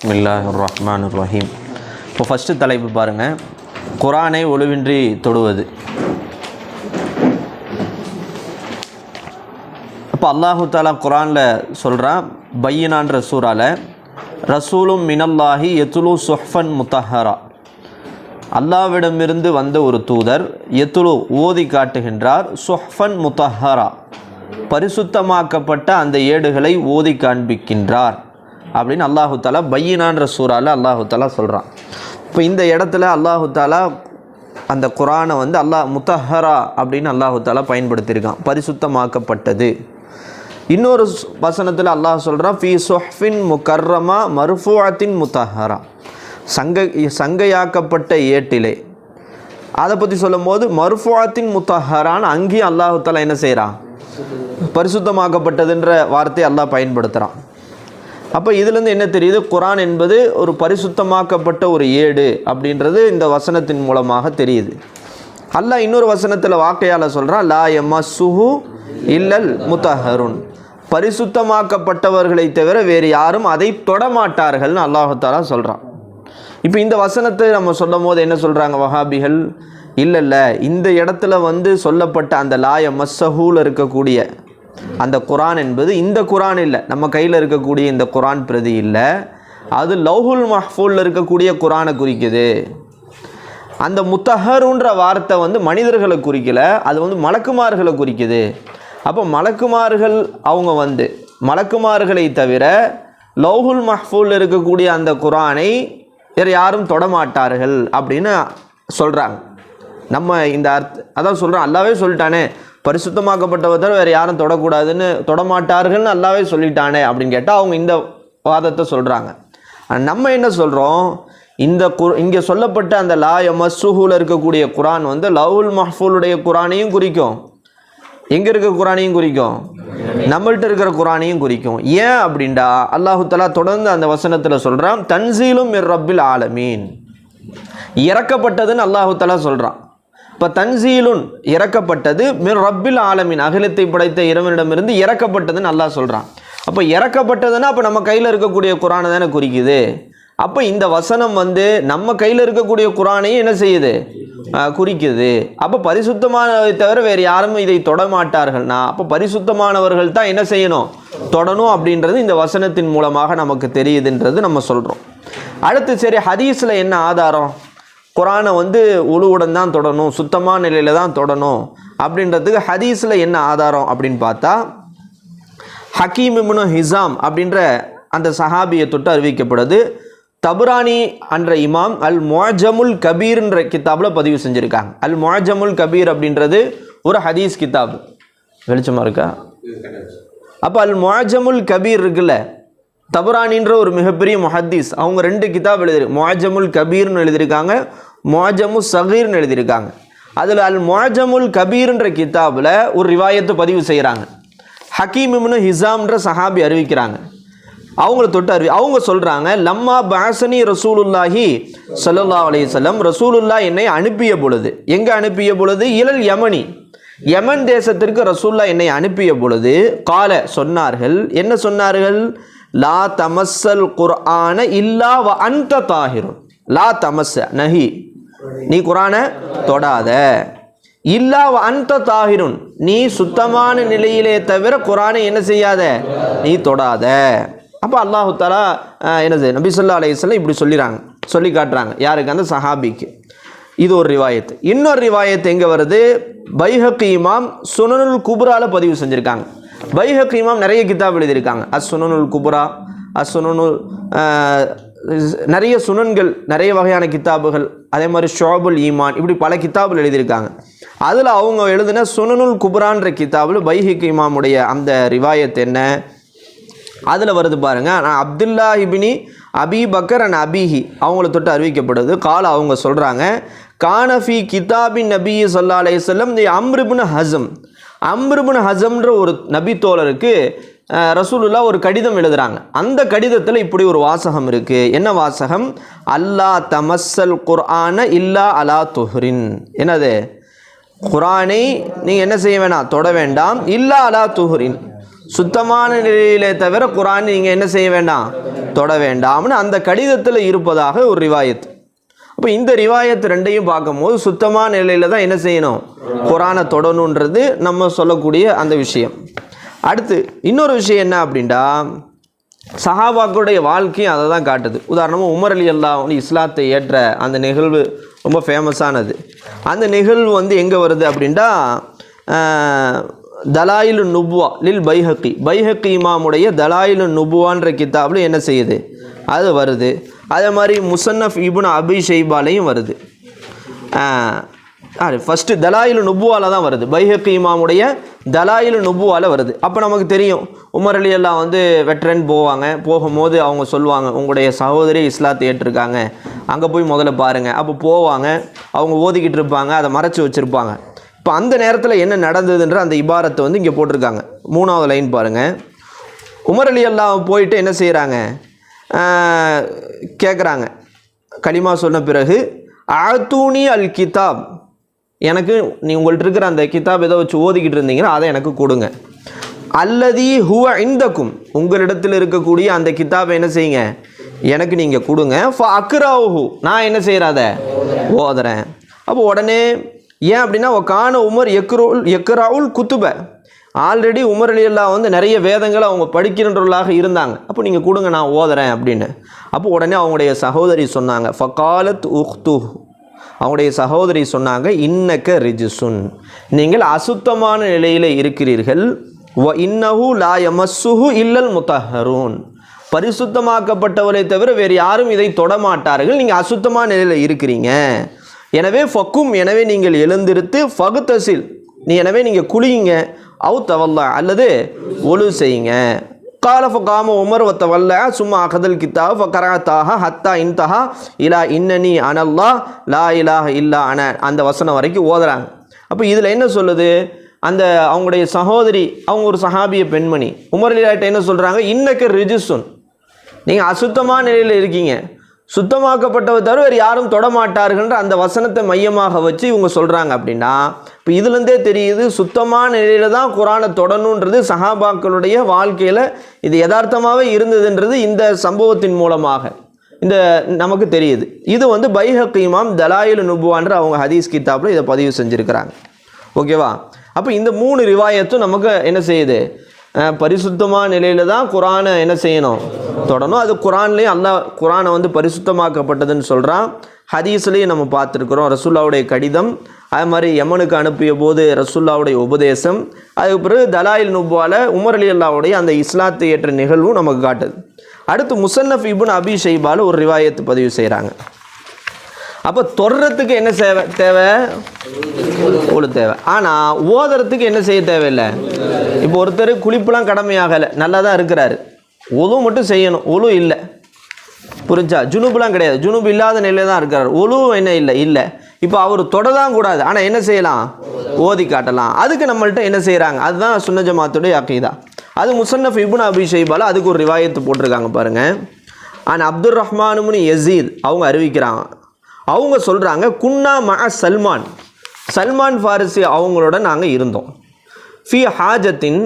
பிஸ்மில்லாஹ் ரஹ்மான் ரஹீம் இப்போ ஃபஸ்ட்டு தலைப்பு பாருங்கள் குரானை ஒழுவின்றி தொடுவது இப்போ அல்லாஹு தாலா குரானில் சொல்கிறான் பையனான்ற சூறால ரசூலும் மினல்லாஹி எத்துலு சுஹ்ஃபன் முத்தஹரா. அல்லாவிடமிருந்து வந்த ஒரு தூதர் எத்துலு ஓதி காட்டுகின்றார் சுஹ்ஃபன் முத்தஹரா. பரிசுத்தமாக்கப்பட்ட அந்த ஏடுகளை ஓதி காண்பிக்கின்றார். அப்படின்னு அல்லாஹு தாலா பையனான்ற சூறால அல்லாஹு தாலா சொல்கிறான் இப்போ இந்த இடத்துல அல்லாஹு தாலா அந்த குரானை வந்து அல்லாஹ் முத்தஹரா அப்படின்னு அல்லாஹு தாலா பயன்படுத்தியிருக்கான். பரிசுத்தமாக்கப்பட்டது. இன்னொரு வசனத்தில் அல்லாஹ் சொல்கிறான் ஃபி சொஹ்ஃபின் முக்கர்ரமா மருஃபுவாத்தின் முத்தஹரா. சங்க சங்கையாக்கப்பட்ட ஏட்டிலே. அதை பற்றி சொல்லும்போது மருஃபுவாத்தின் முத்தஹரான்னு அங்கேயும் அல்லாஹு தாலா என்ன செய்கிறான் பரிசுத்தமாக்கப்பட்டதுன்ற வார்த்தையை அல்லாஹ் பயன்படுத்துகிறான் அப்போ இதுலேருந்து என்ன தெரியுது? குரான் என்பது ஒரு பரிசுத்தமாக்கப்பட்ட ஒரு ஏடு அப்படின்றது இந்த வசனத்தின் மூலமாக தெரியுது. அல்லாஹ் இன்னொரு வசனத்தில் வாக்கையால் சொல்கிறான் லா எம்மா சுஹு இல்லல் முத்தஹருன். பரிசுத்தமாக்கப்பட்டவர்களை தவிர வேறு யாரும் அதை தொடமாட்டார்கள்னு அல்லாஹாலா சொல்கிறான் இப்போ இந்த வசனத்தை நம்ம சொல்லும் போது என்ன சொல்கிறாங்க வஹாபிகள் இல்லை இல்லை இந்த இடத்துல வந்து சொல்லப்பட்ட அந்த லாய மஸ்ஸஹூல் இருக்கக்கூடிய அந்த குரான் என்பது இந்த குரான் இல்லை. நம்ம கையில் இருக்கக்கூடிய இந்த குரான் பிரதி இல்லை. அது லௌஹுல் மஹ்ஃபூலில் இருக்கக்கூடிய குரானை குறிக்குது. அந்த முத்தஹருன்ற வார்த்தை வந்து மனிதர்களை குறிக்கலை அது வந்து மலக்குமார்களை குறிக்குது. அப்போ மலக்குமார்கள் அவங்க வந்து மலக்குமார்களை தவிர லௌஹுல் மஹ்ஃபூலில் இருக்கக்கூடிய அந்த குரானை வேறு யாரும் தொடமாட்டார்கள் அப்படின்னு சொல்கிறாங்க நம்ம இந்த அர்த்த அதான் சொல்கிறோம் அல்லாவே சொல்லிட்டானே பரிசுத்தமாக்கப்பட்டவர் வேறு யாரும் தொடக்கூடாதுன்னு தொடமாட்டார்கள்னு நல்லாவே சொல்லிட்டானே அப்படின்னு கேட்டால் அவங்க இந்த வாதத்தை சொல்கிறாங்க நம்ம என்ன சொல்கிறோம் இந்த கு இங்கே சொல்லப்பட்ட அந்த லா மஸ்ஸுஹூல இருக்கக்கூடிய குரான் வந்து லவுல் மஹ்ஃபூலுடைய குரானையும் குறிக்கும். எங்கே இருக்க குரானையும் குறிக்கும்? நம்மள்ட்ட இருக்கிற குரானையும் குறிக்கும். ஏன் அப்படின்டா அல்லாஹு தலா தொடர்ந்து அந்த வசனத்தில் சொல்கிறான் தன்சீலும் இர் ரப்பில் ஆலமீன். இறக்கப்பட்டதுன்னு அல்லாஹு தலா சொல்கிறான் இப்போ தன்சீலுன் இறக்கப்பட்டது மிர் ரப்பில் ஆலமின். அகிலத்தை படைத்த இறைவனிடமிருந்து இறக்கப்பட்டதுன்னு நல்லா சொல்கிறான் அப்போ இறக்கப்பட்டதுன்னா அப்போ நம்ம கையில் இருக்கக்கூடிய குரானை தானே குறிக்குது? அப்போ இந்த வசனம் வந்து நம்ம கையில் இருக்கக்கூடிய குரானையும் என்ன செய்யுது? குறிக்குது. அப்போ பரிசுத்தமானதை தவிர வேறு யாரும் இதை தொட மாட்டார்கள்னா அப்போ பரிசுத்தமானவர்கள் தான் என்ன செய்யணும்? தொடணும் அப்படின்றது இந்த வசனத்தின் மூலமாக நமக்கு தெரியுதுன்றது நம்ம சொல்கிறோம் அடுத்து சரி ஹதீஸில் என்ன ஆதாரம்? குரானை வந்து உழுவுடன் தான் தொடணும் சுத்தமான நிலையில் தான் தொடணும் அப்படின்றதுக்கு ஹதீஸில் என்ன ஆதாரம் அப்படின்னு பார்த்தா ஹக்கீம் இம்னு ஹிசாம் அப்படின்ற அந்த சஹாபியை தொட்டு அறிவிக்கப்படுது. தபுரானி என்ற இமாம் அல் மொஜமுல் கபீர்ன்ற கித்தாபில் பதிவு செஞ்சுருக்காங்க. அல் மொஜமுல் கபீர் அப்படின்றது ஒரு ஹதீஸ் கித்தாப். வெளிச்சமாக இருக்கா? அப்போ அல் மொஜமுல் கபீர் இருக்குல்ல தபுரானின்ற ஒரு மிகப்பெரிய முஹத்தீஸ் அவங்க ரெண்டு கிதாப் எழுதிரு மொஜமுல் கபீர்னு எழுதியிருக்காங்க மோஜமு சகீர்னு எழுதியிருக்காங்க. அதில் அல் மோஜமுல் கபீர்ன்ற கித்தாபில் ஒரு ரிவாயத்தை பதிவு செய்கிறாங்க. ஹக்கீம் இப்னு ஹிசாம்ன்ற சஹாபி அறிவிக்கிறாங்க. அவங்கள தொட்டு அறிவி அவங்க சொல்கிறாங்க லம்மா பாசனி ரசூலுல்லாஹி சல்லா அலையம் ரசூலுல்லா என்னை அனுப்பிய பொழுது. எங்கே அனுப்பிய பொழுது? இளல் யமனி. யமன் தேசத்திற்கு ரசூல்லா என்னை அனுப்பிய பொழுது கால சொன்னார்கள். என்ன சொன்னார்கள்? லா தமஸ்ஸல் குர்ஆன இல்லா வ அந்த தாகிரும் லா தமஸ்ஸ நஹி. நீ குரானை தொடாத. இல்லா அந்த அன்த நீ சுத்தமான நிலையிலே தவிர குரானை என்ன செய்யாத? நீ தொடாத. அப்போ அல்லாஹு தாலா என்னது? நபிசுல்லா அலையம் இப்படி சொல்லிடுறாங்க சொல்லி காட்டுறாங்க. யாருக்கு? அந்த சஹாபிக்கு. இது ஒரு ரிவாயத்து. இன்னொரு ரிவாயத்து எங்கே வருது? பைஹக் இமாம் சுனனுல் குபுராவில் பதிவு செஞ்சுருக்காங்க. பைஹக் இமாம் நிறைய கிதாப் எழுதியிருக்காங்க. அஸ் சுனனுல் குபுரா அஸ் சுனனுல் நிறைய சுனன்கள் நிறைய வகையான கித்தாபுகள் அதே மாதிரி ஷோபுல் ஈமான் இப்படி பல கித்தாபுகள் எழுதியிருக்காங்க. அதில் அவங்க எழுதின சுனனுல் குபுரான்ற கித்தாபில் பைஹிக் இமாமுடைய அந்த ரிவாயத் என்ன? அதில் வருது பாருங்கள் நான் Abdullah ibni Abi Bakr and அபிஹி. அவங்கள தொட்டு அறிவிக்கப்படுது. கால அவங்க சொல்கிறாங்க கானஃபி கிதாபின் நபி சொல்லா அலையம் தி அம்ருபுன் ஹசம் அம்ருபுன் ஹசம்ன்ற ஒரு நபி தோழருக்கு ரசூலுல்லா ஒரு கடிதம் எழுதுகிறாங்க அந்த கடிதத்தில் இப்படி ஒரு வாசகம் இருக்குது என்ன வாசகம்? அல்லா தமஸ்ஸல் குர்ஆன இல்லா அலா துஹ்ரின். என்னது? குரானை நீங்கள் என்ன செய்ய வேணாம் தொட வேண்டாம். இல்லா அலா துஹ்ரின். சுத்தமான நிலையிலே தவிர குரான் நீங்கள் என்ன செய்ய வேண்டாம் தொட வேண்டாம்னு அந்த கடிதத்தில் இருப்பதாக ஒரு ரிவாயத். அப்போ இந்த ரிவாயத் ரெண்டையும் பார்க்கும்போது சுத்தமான நிலையில் தான் என்ன செய்யணும்? குரானை தொடணுன்றது நம்ம சொல்லக்கூடிய அந்த விஷயம். அடுத்து இன்னொரு விஷயம் என்ன அப்படின்டா சஹாபாக்களுடைய வாழ்க்கையும் அதை தான் காட்டுது. உதாரணமாக உமர் அலி அல்லா வந்து இஸ்லாத்தை ஏற்ற அந்த நிகழ்வு ரொம்ப ஃபேமஸானது அந்த நிகழ்வு வந்து எங்கே வருது அப்படின்டா தலாயிலு நுபுவா லில் பைஹக்கி. பைஹக்கி இமாமுடைய தலாயிலு நுபுவான்ற கித்தாப்ல என்ன செய்யுது? அது வருது. அதே மாதிரி முசன்னஃப் இபுன் அபி ஷெய்பாலையும் வருது. ஃபஸ்ட்டு தலாயிலு நுபுவால தான் வருது. பைஹக்கு இமாமுடைய தலாயிலு நுபுவால வருது. அப்போ நமக்கு தெரியும் உமர் அலி எல்லாம் வந்து வெட்ரன் போவாங்க. போகும்போது அவங்க சொல்லுவாங்க உங்களுடைய சகோதரி இஸ்லாத்தை ஏற்றிருக்காங்க அங்கே போய் முதல்ல பாருங்கள் அப்போ போவாங்க. அவங்க ஓதிக்கிட்டு இருப்பாங்க. அதை மறைச்சி வச்சுருப்பாங்க. இப்போ அந்த நேரத்தில் என்ன நடந்ததுன்ற அந்த இபாரத்தை வந்து இங்கே போட்டிருக்காங்க. மூணாவது லைன் பாருங்கள் உமர் அலி எல்லாம் போயிட்டு என்ன செய்கிறாங்க கேட்குறாங்க களிமா சொன்ன பிறகு ஆத்தூனி அல் கிதாப். எனக்கு நீ உங்கள்கிட்ட இருக்கிற அந்த கிதாப் ஏதோ வச்சு ஓதிக்கிட்டு இருந்தீங்கன்னா அதை எனக்கு கொடுங்க. அல்லதி ஹுவ இந்தக்கும் உங்களிடத்தில் இருக்கக்கூடிய அந்த கிதாபை என்ன செய்யுங்க? எனக்கு நீங்கள் கொடுங்க. ஃப அக்ராஹு நான் என்ன செய்கிறாத ஓதுறேன். அப்போ உடனே ஏன் அப்படின்னா கான உமர் எக்ரோல் எக்ராவுல் குத்துப. ஆல்ரெடி உமர் அலி வந்து நிறைய வேதங்களை அவங்க படிக்கின்றவர்களாக இருந்தாங்க. அப்போ நீங்கள் கொடுங்க நான் ஓதுறேன் அப்படின்னு. அப்போ உடனே அவங்களுடைய சகோதரி சொன்னாங்க ஃபகாலத் உஹ்து அவனுடைய சகோதரி சொன்னாங்க இன்னக்க ரிஜிசுன். நீங்கள் அசுத்தமான நிலையில் இருக்கிறீர்கள். வ இன்னஹு லா யமஸ்ஸுஹு இல்லல் முத்தஹரூன். பரிசுத்தமாக்கப்பட்டவரை தவிர வேறு யாரும் இதை தொடமாட்டார்கள். நீங்கள் அசுத்தமான நிலையில் இருக்கிறீங்க. எனவே ஃபக்கும் எனவே நீங்கள் எழுந்திருத்து ஃபகுத்தசில் நீ எனவே நீங்கள் குளியுங்க. அவு தவல்லா அல்லது ஒழு செய்யுங்க. கால ஃபகாம உமர் ஒத்த வல்ல சும்மா அகதல் கித்தா ஃபகராத்தாக ஹத்தா இன்தஹா இலா இன்னனி அனல்லா லா இலாஹ இல்லா அன அந்த வசனம் வரைக்கும் ஓதுறாங்க. அப்போ இதில் என்ன சொல்லுது? அந்த அவங்களுடைய சகோதரி அவங்க ஒரு சஹாபிய பெண்மணி. உமர் என்ன சொல்கிறாங்க இன்னக்கு ரிஜிசுன் நீங்கள் அசுத்தமான நிலையில் இருக்கீங்க. சுத்தமாக்கப்பட்டவர் தவிர வேறு யாரும் தொடமாட்டார்கள்ன்ற அந்த வசனத்தை மையமாக வச்சு இவங்க சொல்கிறாங்க அப்படின்னா இப்போ இதுலேருந்தே தெரியுது சுத்தமான நிலையில் தான் குரானை தொடணுன்றது சஹாபாக்களுடைய வாழ்க்கையில் இது யதார்த்தமாகவே இருந்ததுன்றது இந்த சம்பவத்தின் மூலமாக. இந்த நமக்கு தெரியுது. இது வந்து பைஹக் இமாம் தலாயில் நுபுவான்ற அவங்க ஹதீஸ் கித்தாப்பில் இதை பதிவு செஞ்சுருக்கிறாங்க. ஓகேவா? அப்போ இந்த மூணு ரிவாயத்தும் நமக்கு என்ன செய்யுது? பரிசுத்தமான நிலையில் தான் குரானை என்ன செய்யணும்? தொடணும். அது குரான்லேயும் அல்லா குரானை வந்து பரிசுத்தமாக்கப்பட்டதுன்னு சொல்கிறான் ஹதீஸ்லேயும் நம்ம பார்த்துருக்குறோம். ரசுல்லாவுடைய கடிதம் அது மாதிரி யமனுக்கு அனுப்பிய போது ரசுல்லாவுடைய உபதேசம் அதுக்கு பிறகு தலாயில் நுப்வால உமர் அலி அல்லாவுடைய அந்த இஸ்லாத்தை ஏற்ற நிகழ்வும் நமக்கு காட்டுது. அடுத்து முசன்னஃப் இபுன் அபி ஷைபால ஒரு ரிவாயத்து பதிவு செய்கிறாங்க அப்போ தொடுறதுக்கு என்ன சேவை தேவை? ஒழு தேவை. ஆனால் ஓதுறதுக்கு என்ன செய்ய தேவையில்லை? இப்போ ஒருத்தர் குளிப்புலாம் கடமையாகலை நல்லா தான் இருக்கிறாரு. ஒழு மட்டும் செய்யணும். ஒழு இல்லை. புரிஞ்சா? ஜுனுபுலாம் கிடையாது. ஜுனுபு இல்லாத நிலையில் தான் இருக்கார். ஒழு என்ன இல்லை? இல்லை. இப்போ அவர் தொடதான் கூடாது. ஆனால் என்ன செய்யலாம்? ஓதி காட்டலாம். அதுக்கு நம்மள்கிட்ட என்ன செய்கிறாங்க அதுதான் சுன்ன ஜமாத்துடைய அக்கீதா அது முசன்னஃப் இபுன் அபி ஷைபால அதுக்கு ஒரு ரிவாயத்து போட்டிருக்காங்க பாருங்கள் ஆனால் அப்துல் ரஹ்மானுமுனி யசீத் அவங்க அறிவிக்கிறாங்க. அவங்க சொல்கிறாங்க குன்னா மஅ சல்மான். சல்மான் ஃபாரிசி அவங்களோட நாங்கள் இருந்தோம். ஃபி ஹாஜத்தின்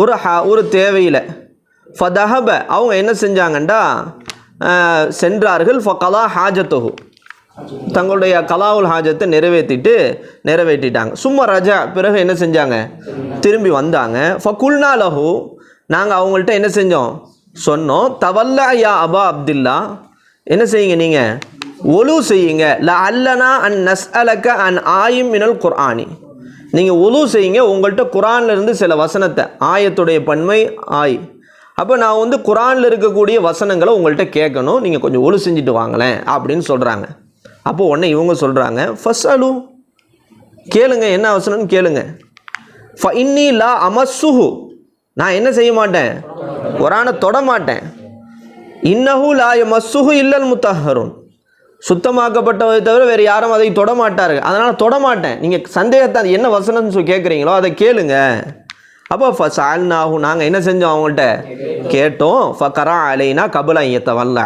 ஒரு ஹா ஒரு தேவையில். ஃபதஹப அவங்க என்ன செஞ்சாங்கண்டா சென்றார்கள் ஃப கலா ஹாஜத்தொகு தங்களுடைய கலாவுல் ஹாஜத்தை நிறைவேற்றிட்டு நிறைவேற்றிட்டாங்க. சும்மா ரஜா பிறகு என்ன செஞ்சாங்க? திரும்பி வந்தாங்க. ஃபகுல்னா லஹு நாங்கள் அவங்கள்ட்ட என்ன செஞ்சோம்? சொன்னோம் தவல்லா யா அபா அப்துல்லா. என்ன செய்யுங்க நீங்கள் ஒலு செய்யுங்க. ல அல்லனா அன் நஸ் அலக்க அன் ஆயும் மினல் குர்ஆனி. நீங்கள் ஒலு செய்யுங்க உங்கள்கிட்ட குரான்ல இருந்து சில வசனத்தை. ஆயத்துடைய பன்மை ஆய். அப்போ நான் வந்து குரானில் இருக்கக்கூடிய வசனங்களை உங்கள்கிட்ட கேட்கணும். நீங்கள் கொஞ்சம் ஒலு செஞ்சுட்டு வாங்களேன் அப்படின்னு சொல்கிறாங்க அப்போ உடனே இவங்க சொல்கிறாங்க ஃபஸ்ட் அலு கேளுங்க என்ன வசனம்னு கேளுங்க. ஃப இன்னி லா அமசுஹு நான் என்ன செய்ய மாட்டேன்? குரானை தொட மாட்டேன். இன்னஹு லா மசுஹு இல்லல் முத்தஹருன் சுத்தமாக்கப்பட்டதை தவிர வேறு யாரும் அதை தொடமாட்டார்கள். அதனால் தொடமாட்டேன். நீங்கள் சந்தேகத்தை அது என்ன வசனம்னு சொல்லி கேட்குறீங்களோ அதை கேளுங்க. அப்போ ஃப ஆகும் நாங்கள் என்ன செஞ்சோம் அவங்கள்ட்ட? கேட்டோம். ஃப கரா அலைனா கபல ஐயத்தை வரல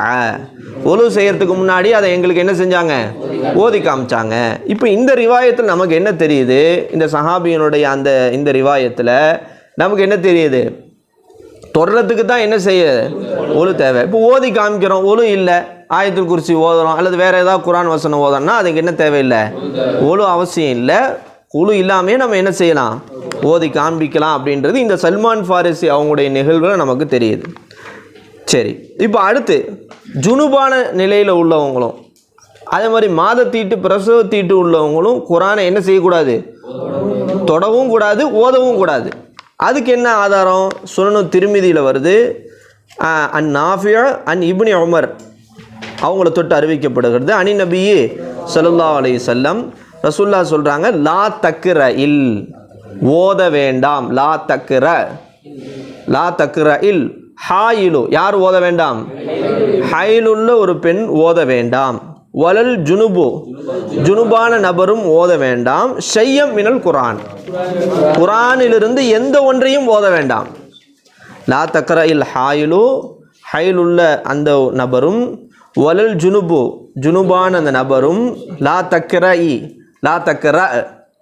ஒலு செய்கிறதுக்கு முன்னாடி அதை எங்களுக்கு என்ன செஞ்சாங்க? ஓதி காமிச்சாங்க. இப்போ இந்த ரிவாயத்தில் நமக்கு என்ன தெரியுது? இந்த சஹாபியனுடைய அந்த இந்த ரிவாயத்தில் நமக்கு என்ன தெரியுது? தொடுறதுக்கு தான் என்ன செய்ய ஒழு தேவை. இப்போ ஓதி காமிக்கிறோம். ஒழு இல்லை. ஆயத்துல் குறிச்சி ஓதுறோம் அல்லது வேறு ஏதாவது குரான் வசனம் ஓதணும்னா அதுக்கு என்ன தேவையில்லை? ஒழு அவசியம் இல்லை. குழு இல்லாமே நம்ம என்ன செய்யலாம்? ஓதி காண்பிக்கலாம் அப்படின்றது இந்த சல்மான் ஃபாரிசி அவங்களுடைய நிகழ்வுகள் நமக்கு தெரியுது. சரி இப்போ அடுத்து ஜுனுபான நிலையில் உள்ளவங்களும் அதே மாதிரி மாத தீட்டு பிரசவ தீட்டு உள்ளவங்களும் குரானை என்ன செய்யக்கூடாது? தொடவும் கூடாது ஓதவும் கூடாது. அதுக்கு என்ன ஆதாரம்? சுனனு திருமிதியில் வருது. அன் நாஃபியா அன் இப்னி உமர். அவங்கள தொட்டு அறிவிக்கப்படுகிறது. அனி நபியே சல்லா அலி சொல்லம் ரசுல்லா சொல்கிறாங்க லா தக்குற இல் ஓத வேண்டாம். லா தக்குற லா தக்குற இல் ஹாயிலு. யார் ஓத வேண்டாம்? ஹைலுள்ள ஒரு பெண் ஓத வேண்டாம். வலல் ஜுனுபு ஜுனுபான நபரும் ஓத வேண்டாம். ஷையம் மினல் குரான் குரானிலிருந்து எந்த ஒன்றையும் ஓத வேண்டாம். லா தக்கர இல் ஹாயிலு ஹைலுள்ள அந்த நபரும் வலல் ஜுனுபு ஜுனுபான அந்த நபரும் லா தக்கர இ லா தக்கர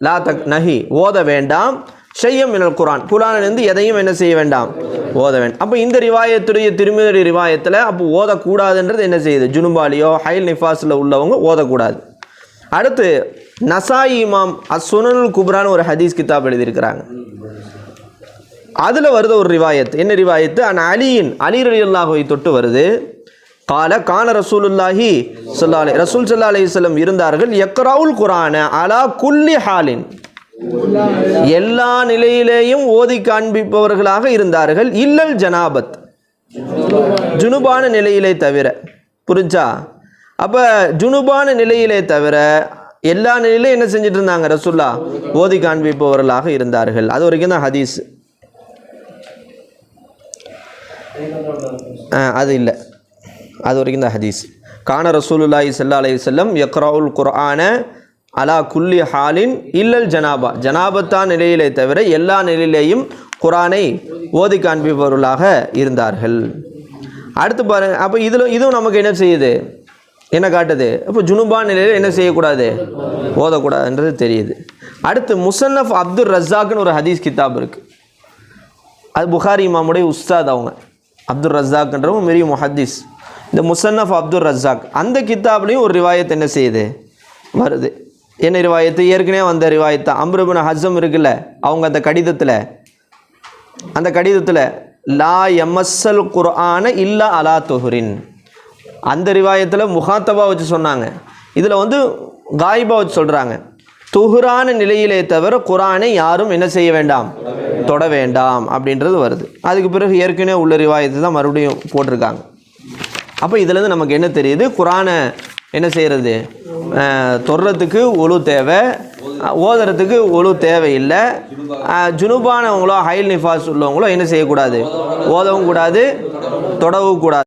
லா தக் நஹி ஓத வேண்டாம். செய்யம் மினல் குரான் குரானிலிருந்து எதையும் என்ன செய்ய வேண்டாம்? ஓத வேண்டாம் அப்போ இந்த ரிவாயத்துடைய திருமதி ரிவாயத்தில் அப்போ ஓதக்கூடாதுன்றது என்ன செய்யுது? ஜுனுபாலியோ ஹைல் நிஃபாஸில் உள்ளவங்க ஓதக்கூடாது. அடுத்து நசாயி இமாம் அசுனல் குப்ரான்னு ஒரு ஹதீஸ் கிதாப் எழுதியிருக்கிறாங்க. அதில் வருது ஒரு ரிவாயத். என்ன ரிவாயத்து? அன் அலியின் அலி ரலியல்லாஹுவை தொட்டு வருது. கால கான ரசூலுல்லாஹி சொல்லாலே ரசூல் சல்லா அலிஸ்லம் இருந்தார்கள் எக்ராவுல் குரான அலா குல்லி ஹாலின் எல்லா நிலையிலேயும் ஓதி காண்பிப்பவர்களாக இருந்தார்கள். இல்லல் ஜனாபத். ஜுனுபான நிலையிலே தவிர. புரிஞ்சா? அப்போ ஜுனுபான நிலையிலே தவிர எல்லா நிலையிலும் என்ன செஞ்சுட்டு இருந்தாங்க ரசுல்லா? ஓதி காண்பிப்பவர்களாக இருந்தார்கள். அது வரைக்கும் தான் ஹதீஸ். ஆ, அது இல்லை. அது வரைக்கும் தான் ஹதீஸ். கான ரசூலுல்லாஹி ஸல்லல்லாஹு அலி செல்லம் யக்ராவுல் குர்ஆன அலா குல்லி ஹாலின் இல்லல் ஜனாபா. ஜனாபத்தான் நிலையிலே தவிர எல்லா நிலையிலேயும் குரானை ஓதி காண்பிப்பவர்களாக இருந்தார்கள். அடுத்து பாருங்க அப்போ இதில் இதுவும் நமக்கு என்ன செய்யுது? என்ன காட்டுது? அப்போ ஜுனுபா நிலையில் என்ன செய்யக்கூடாது? ஓதக்கூடாதுன்றது தெரியுது. அடுத்து முசன்னஃப் அப்துல் ரஸாக்னு ஒரு ஹதீஸ் கிதாப் இருக்குது அது புகாரி இமாமுடைய உஸ்தாத் அவங்க. அப்துல் ரஸாக்ன்றவங்க மெரிய முஹதீஸ் இந்த முசன்னஃப் அப்துல் ரஜாக் அந்த கித்தாப்லேயும் ஒரு ரிவாயத் என்ன செய்யுது? வருது. என்ன ரிவாயத்து? ஏற்கனவே வந்த ரிவாயத்து அம்ருபின் ஹசம் இருக்குல்ல அவங்க அந்த கடிதத்தில் அந்த கடிதத்தில் லா எம்எஸ்எல் குர்ஆன இல்லா அலா தொஹுரின். அந்த ரிவாயத்தில் முகாத்தபா வச்சு சொன்னாங்க. இதில் வந்து காயிபா வச்சு சொல்கிறாங்க துஹுரான நிலையிலே தவிர குரானை யாரும் என்ன செய்ய வேண்டாம்? தொட வேண்டாம். அப்படின்றது வருது. அதுக்கு பிறகு ஏற்கனவே உள்ள ரிவாயத்தை தான் மறுபடியும் போட்டிருக்காங்க. அப்போ இதுலேருந்து நமக்கு என்ன தெரியுது? குரானை என்ன செய்கிறது தொடுறதுக்கு ஒழு தேவை ஓதுறதுக்கு ஒழு தேவையில்லை. ஜுனுபானவங்களோ ஹைல் நிஃபாஸ் உள்ளவங்களோ என்ன செய்யக்கூடாது? ஓதவும் கூடாது தொடவும் கூடாது.